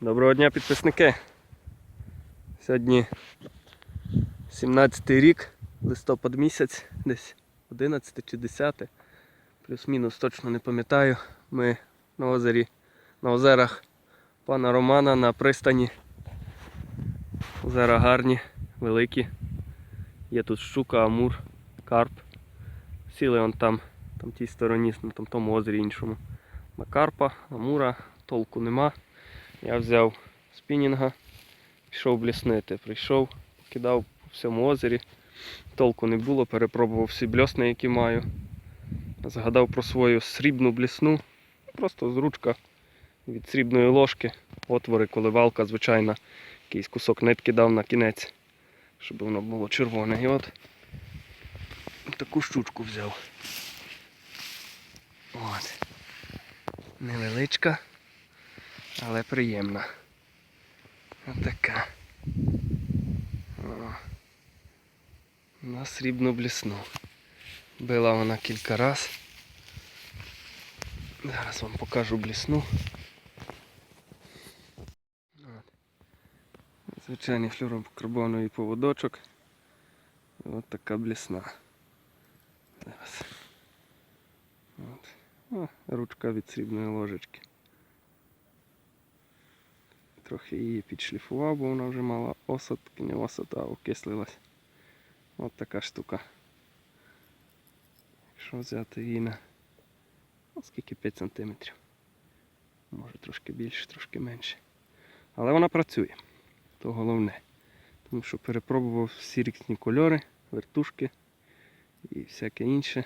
Доброго дня, підписники. Сьогодні 17 рік, листопад місяць, десь 11 чи 10, плюс-мінус точно не пам'ятаю. Ми на озері, на озерах пана Романа на пристані. Озера гарні, великі. Є тут щука, амур, карп. Сіли он там, там тій стороні, на там, тому озері іншому. На карпа, амура, толку нема. Я взяв спінінга, пішов бліснити. Прийшов, кидав по всьому озері. Толку не було, перепробував всі бльосни, які маю. Згадав про свою срібну блісну. Просто з ручка від срібної ложки. Отвори, коливалка, звичайна. Якийсь кусок нитки дав на кінець, щоб воно було червоне. І от таку щучку взяв. От. Невеличка але приємна. Отака. О. На срібну блісну. Била вона кілька раз. Зараз вам покажу блісну. Звичайний флюорокарбоновий поводочок. От така блісна. Зараз. От. О, ручка від срібної ложечки. Трохи її підшліфував, бо вона вже мала осад, не осад, а окислилась. От така штука. Якщо взяти її на ну, скільки 5 см. Може трошки більше, трошки менше. Але вона працює. То головне. Тому що перепробував всі різні кольори, вертушки і всяке інше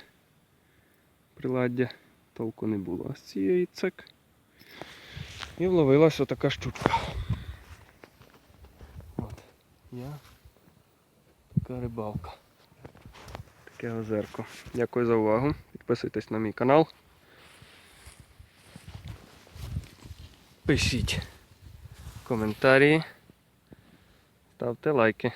приладдя. Толку не було. А з цієї цик. І вловилась отака штучка. От. Я така рибалка. Таке озерко. Дякую за увагу. Підписуйтесь на мій канал. Пишіть коментарі. Ставте лайки.